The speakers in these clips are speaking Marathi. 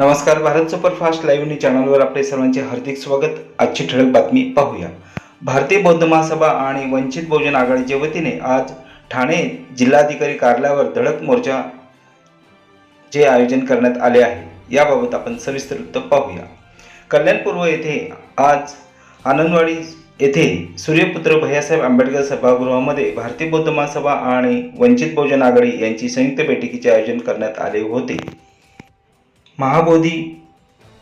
नमस्कार भारत सुपरफास्ट लाईव्ह न्यूज चॅनलवर आपले सर्वांचे हार्दिक स्वागत. आजची ठळक बातमी पाहूया. भारतीय बौद्ध महासभा आणि वंचित बहुजन आघाडीच्या वतीने आज ठाणे जिल्हाधिकारी कार्यालयावर धडक मोर्चा चे आयोजन करण्यात आले आहे. याबाबत आपण सविस्तर वृत्त पाहूया. कल्याणपूर्व येथे आज आनंदवाडी येथे सूर्यपुत्र भैयासाहेब आंबेडकर सभागृहामध्ये भारतीय बौद्ध महासभा आणि वंचित बहुजन आघाडी यांची संयुक्त बैठकीचे आयोजन करण्यात आले होते. महाबोधी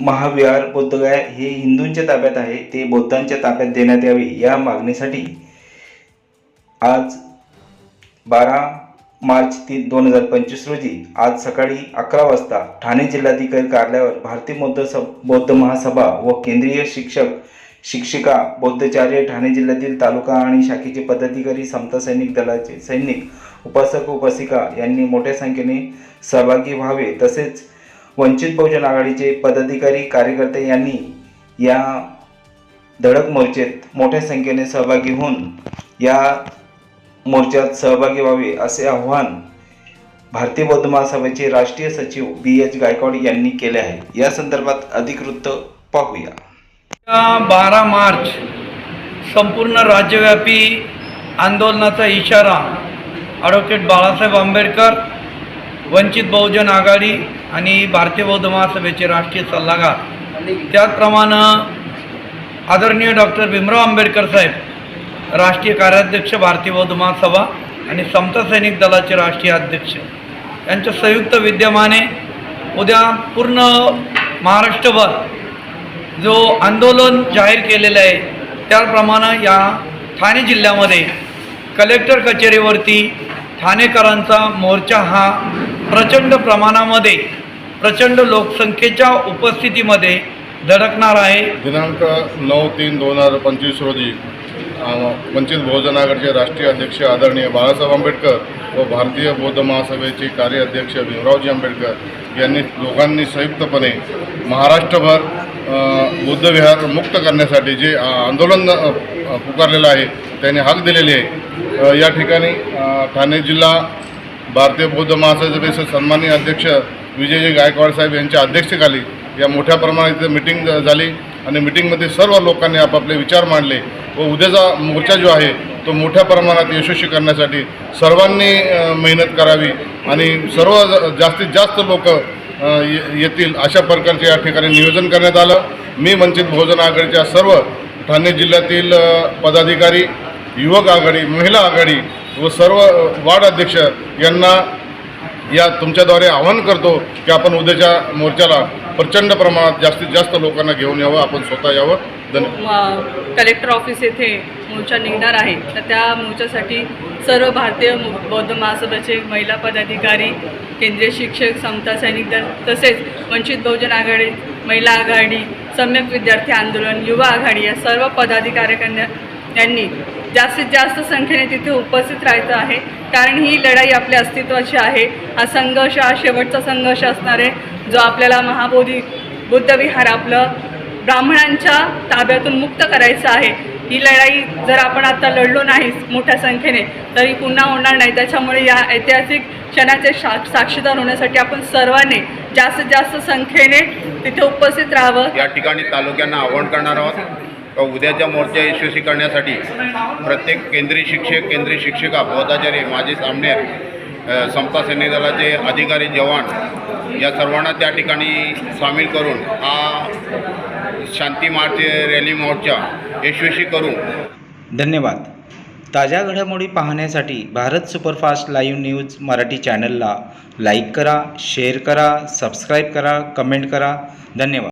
महाविहार बोधगया हे हिंदूंच्या ताब्यात आहे. ते बौद्धांच्या ताब्यात देण्यात यावे या मागणीसाठी आज बारा मार्च तीन दोन हजार पंचवीस रोजी आज सकाळी अकरा वाजता ठाणे जिल्हाधिकारी कार्यालयावर भारतीय बौद्ध स बौद्ध महासभा व केंद्रीय शिक्षक शिक्षिका बौद्धचार्य ठाणे जिल्ह्यातील तालुका आणि शाखेचे पदाधिकारी समता सैनिक दलाचे सैनिक उपासक उपासिका यांनी मोठ्या संख्येने सहभागी व्हावे. तसेच वंचित बहुजन आघाडीचे पदाधिकारी कार्यकर्ते यांनी या धडक मोर्चेत मोठ्या संख्येने सहभागी होऊन या मोर्चात सहभागी व्हावे असे आव्हान भारतीय बौद्ध महासभेचे राष्ट्रीय सचिव बी एच गायकवाड यांनी केले आहे. या संदर्भात अधिक वृत्त पाहूया बारा मार्च संपूर्ण राज्यव्यापी आंदोलनाचा इशारा ॲडव्होकेट बाळासाहेब आंबेडकर वंचित बहुजन आघाडी आणि भारतीय बौद्ध महासभेचे राष्ट्रीय सल्लागार. त्याचप्रमाणे आदरणीय डॉक्टर भीमराव आंबेडकर साहेब राष्ट्रीय कार्याध्यक्ष भारतीय बौद्ध महासभा आणि समता सैनिक दलाचे राष्ट्रीय अध्यक्ष. यांच्या संयुक्त विद्यमाने उद्या पूर्ण महाराष्ट्रभर जो आंदोलन जाहीर केलेलं आहे त्याप्रमाणे या ठाणे जिल्ह्यामध्ये कलेक्टर कचेरीवरती ठाणेकरांचा मोर्चा हा प्रचंड प्रमाणामध्ये प्रचंड लोकसंख्येच्या उपस्थितीमध्ये धडकणार आहे. दिनांक नऊ तीन दोन हजार पंचवीस रोजी वंचित बहुजन आघाडीचे राष्ट्रीय अध्यक्ष आदरणीय बाळासाहेब आंबेडकर व भारतीय बौद्ध महासभेचे कार्याध्यक्ष भीमरावजी आंबेडकर यांनी दोघांनी संयुक्तपणे महाराष्ट्रभर बुद्धविहार मुक्त करण्यासाठी जे आंदोलन पुकारलेलं आहे त्यांनी हाक दिलेली आहे. या ठिकाणी ठाणे जिल्हा भारतीय बौद्ध महासभेचे सन्माननीय अध्यक्ष विजयजी गायकवाड साहेब यांच्या अध्यक्षतेखाली या मोठ्या प्रमाणात इथे मिटिंग झाली आणि मिटिंगमध्ये सर्व लोकांनी आपापले विचार मांडले व उद्याचा मोर्चा जो आहे तो मोठ्या प्रमाणात यशस्वी करण्यासाठी सर्वांनी मेहनत करावी आणि सर्व जास्तीत जास्त लोक येतील अशा प्रकारचे या ठिकाणी नियोजन करण्यात आलं. मी वंचित बहुजन आघाडीच्या सर्व ठाणे जिल्ह्यातील पदाधिकारी युवक आघाडी महिला आघाडी व सर्व वार्ड अध्यक्ष यांना या तुमच्याद्वारे आवाहन करतो की आपण उद्याच्या मोर्चाला प्रचंड प्रमाणात जास्तीत जास्त लोकांना घेऊन यावं आपण स्वतः यावं. धन्यवाद. कलेक्टर ऑफिस येथे मोर्चा निघणार आहे. तर त्या मोर्चासाठी सर्व भारतीय बौद्ध महासभेचे महिला पदाधिकारी केंद्रीय शिक्षक समता सैनिक दल तसेच वंचित बहुजन आघाडी महिला आघाडी सम्यक विद्यार्थी आंदोलन युवा आघाडी या सर्व पदाधिकाऱ्यांना यांनी जास्तीत जास्त संख्येने तिथे उपस्थित राहायचं आहे. कारण ही लढाई आपल्या अस्तित्वाची आहे. हा संघर्ष हा शेवटचा संघर्ष असणार आहे. जो आपल्याला महाबोधी बुद्धविहार आपलं ब्राह्मणांच्या ताब्यातून मुक्त करायचं आहे. ही लढाई जर आपण आता लढलो नाही मोठ्या संख्येने तरी पुन्हा होणार नाही. त्याच्यामुळे या ऐतिहासिक क्षणाचे सा साक्षीदार होण्यासाठी आपण सर्वांनी जास्तीत जास्त संख्येने तिथे उपस्थित राहावं. या ठिकाणी तालुक्यांना आवाहन करणार आहोत. का उद्याच्या मोर्चा यशस्वी करण्यासाठी प्रत्येक केंद्रीय शिक्षक केंद्रीय शिक्षिका बौद्धाचार्य माजी सामनेर समता सैनिक दलाचे अधिकारी जवान या सर्वांना त्या ठिकाणी सामील करून हा शांती मार्च रॅली मोर्चा यशस्वी करू. धन्यवाद. ताज्या घडामोडी पाहण्यासाठी Bharat superfast live news Marathi चॅनलला लाईक करा शेअर करा सबस्क्राईब करा कमेंट करा. धन्यवाद.